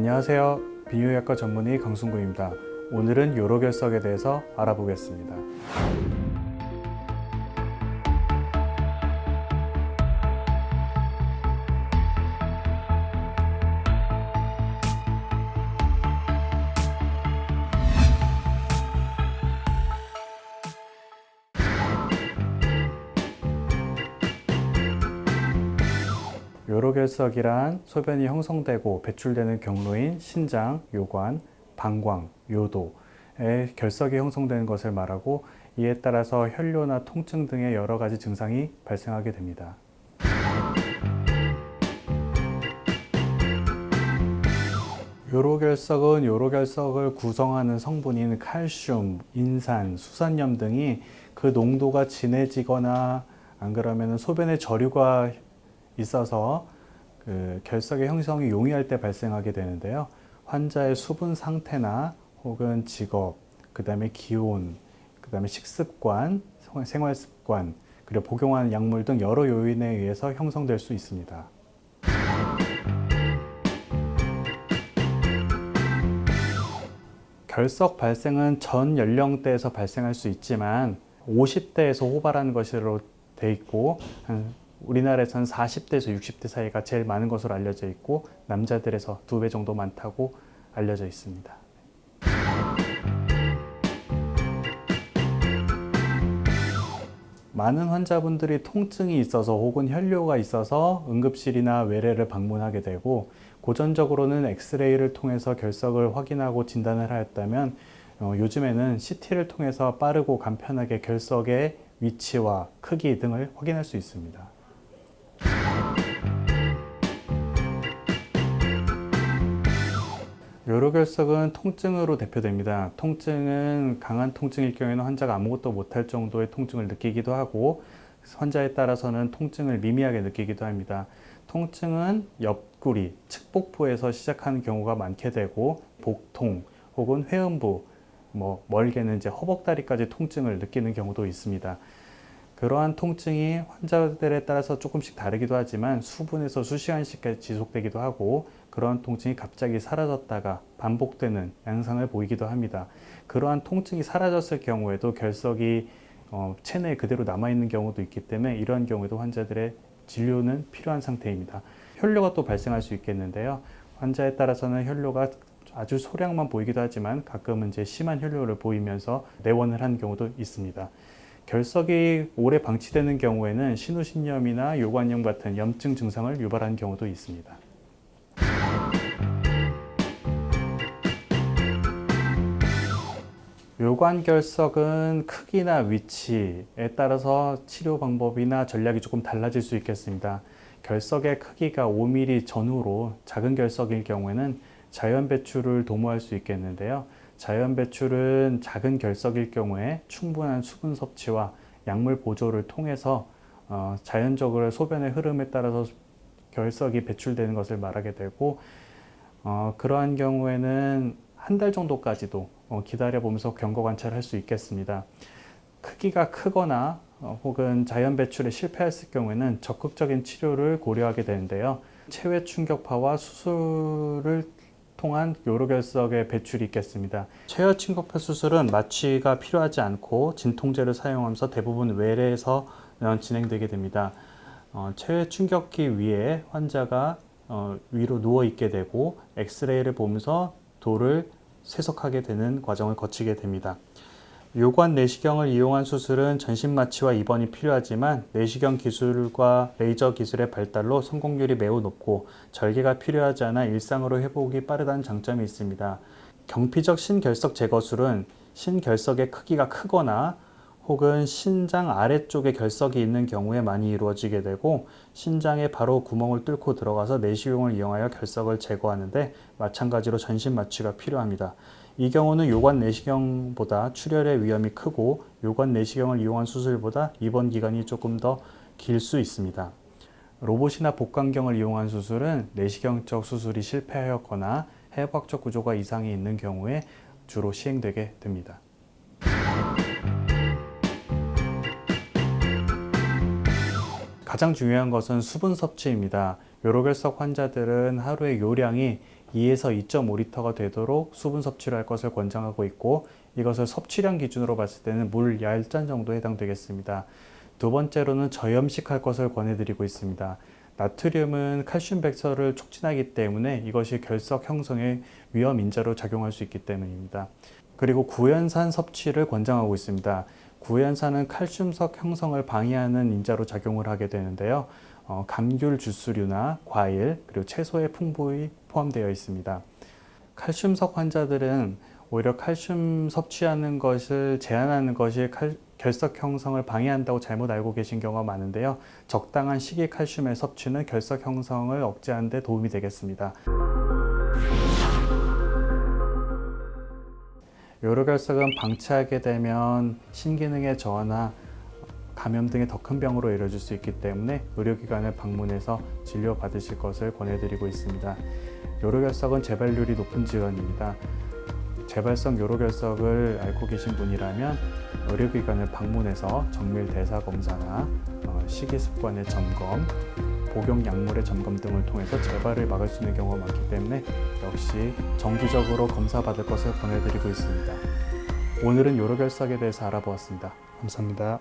안녕하세요. 비뇨약과 전문의 강순구입니다. 오늘은 요로결석에 대해서 알아보겠습니다. 요로결석이란 소변이 형성되고 배출되는 경로인 신장, 요관, 방광, 요도에 결석이 형성되는 것을 말하고 이에 따라서 혈뇨나 통증 등의 여러 가지 증상이 발생하게 됩니다. 요로결석은 요로결석을 구성하는 성분인 칼슘, 인산, 수산염 등이 그 농도가 진해지거나 안 그러면 소변에 저류가 있어서 그 결석의 형성이 용이할 때 발생하게 되는데요. 환자의 수분 상태나 혹은 직업, 그 다음에 기온, 그 다음에 식습관, 생활 습관, 그리고 복용하는 약물 등 여러 요인에 의해서 형성될 수 있습니다. 결석 발생은 전 연령대에서 발생할 수 있지만 50대에서 호발하는 것으로 돼 있고 한 우리나라에서는 40대에서 60대 사이가 제일 많은 것으로 알려져 있고 남자들에서 두 배 정도 많다고 알려져 있습니다. 많은 환자분들이 통증이 있어서 혹은 혈뇨가 있어서 응급실이나 외래를 방문하게 되고 고전적으로는 엑스레이를 통해서 결석을 확인하고 진단을 하였다면 어, 요즘에는 CT를 통해서 빠르고 간편하게 결석의 위치와 크기 등을 확인할 수 있습니다. 요로결석은 통증으로 대표됩니다. 통증은 강한 통증일 경우에는 환자가 아무것도 못할 정도의 통증을 느끼기도 하고 환자에 따라서는 통증을 미미하게 느끼기도 합니다. 통증은 옆구리, 측복부에서 시작하는 경우가 많게 되고 복통 혹은 회음부, 뭐 멀게는 이제 허벅다리까지 통증을 느끼는 경우도 있습니다. 그러한 통증이 환자들에 따라서 조금씩 다르기도 하지만 수분에서 수시간씩 지속되기도 하고 그러한 통증이 갑자기 사라졌다가 반복되는 양상을 보이기도 합니다. 그러한 통증이 사라졌을 경우에도 결석이 어, 체내에 그대로 남아있는 경우도 있기 때문에 이러한 경우에도 환자들의 진료는 필요한 상태입니다. 혈뇨가 또 발생할 수 있겠는데요. 환자에 따라서는 혈뇨가 아주 소량만 보이기도 하지만 가끔은 이제 심한 혈뇨를 보이면서 내원을 한 경우도 있습니다. 결석이 오래 방치되는 경우에는 신우신염이나 요관염 같은 염증 증상을 유발하는 경우도 있습니다. 요관결석은 크기나 위치에 따라서 치료 방법이나 전략이 조금 달라질 수 있겠습니다. 결석의 크기가 5mm 전후로 작은 결석일 경우에는 자연 배출을 도모할 수 있겠는데요. 자연 배출은 작은 결석일 경우에 충분한 수분 섭취와 약물 보조를 통해서 어, 자연적으로 소변의 흐름에 따라서 결석이 배출되는 것을 말하게 되고 어, 그러한 경우에는 한 달 정도까지도 어, 기다려 보면서 경과 관찰할 수 있겠습니다. 크기가 크거나 어, 혹은 자연 배출에 실패했을 경우에는 적극적인 치료를 고려하게 되는데요. 체외 충격파와 수술을 통한 요로결석의 배출이 있겠습니다. 체외 충격파 수술은 마취가 필요하지 않고 진통제를 사용하면서 대부분 외래에서 진행되게 됩니다. 어, 체외 충격기 위에 환자가 어, 위로 누워 있게 되고 엑스레이를 보면서 돌을 쇠석하게 되는 과정을 거치게 됩니다. 요관 내시경을 이용한 수술은 전신 마취와 입원이 필요하지만 내시경 기술과 레이저 기술의 발달로 성공률이 매우 높고 절개가 필요하지 않아 일상으로 회복이 빠르다는 장점이 있습니다. 경피적 신결석 제거술은 신결석의 크기가 크거나 혹은 신장 아래쪽에 결석이 있는 경우에 많이 이루어지게 되고 신장에 바로 구멍을 뚫고 들어가서 내시경을 이용하여 결석을 제거하는데 마찬가지로 전신 마취가 필요합니다. 이 경우는 요관 내시경보다 출혈의 위험이 크고 요관 내시경을 이용한 수술보다 입원 기간이 조금 더 길 수 있습니다. 로봇이나 복강경을 이용한 수술은 내시경적 수술이 실패하였거나 해부학적 구조가 이상이 있는 경우에 주로 시행되게 됩니다. 가장 중요한 것은 수분 섭취입니다. 요로결석 환자들은 하루의 요량이 2에서 2.5리터가 되도록 수분 섭취를 할 것을 권장하고 있고 이것을 섭취량 기준으로 봤을 때는 물 10잔 정도 해당되겠습니다. 두 번째로는 저염식할 것을 권해드리고 있습니다. 나트륨은 칼슘 백설을 촉진하기 때문에 이것이 결석 형성의 위험 인자로 작용할 수 있기 때문입니다. 그리고 구연산 섭취를 권장하고 있습니다. 구연산은 칼슘석 형성을 방해하는 인자로 작용을 하게 되는데요. 어, 감귤 주스류나 과일 그리고 채소에 풍부히 포함되어 있습니다. 칼슘석 환자들은 오히려 칼슘 섭취하는 것을 제한하는 것이 칼- 결석 형성을 방해한다고 잘못 알고 계신 경우가 많은데요. 적당한 식이 칼슘의 섭취는 결석 형성을 억제하는 데 도움이 되겠습니다. 요로결석은 방치하게 되면 심기능의 저하나 감염 등의 더 큰 병으로 이뤄질 수 있기 때문에 의료기관을 방문해서 진료 받으실 것을 권해드리고 있습니다. 요로결석은 재발률이 높은 질환입니다. 재발성 요로결석을 앓고 계신 분이라면 의료기관을 방문해서 정밀 대사 검사나 어, 식이습관의 점검, 복용 약물의 점검 등을 통해서 재발을 막을 수 있는 경우가 많기 때문에 역시 정기적으로 검사 받을 것을 권해드리고 있습니다. 오늘은 요로결석에 대해서 알아보았습니다. 감사합니다.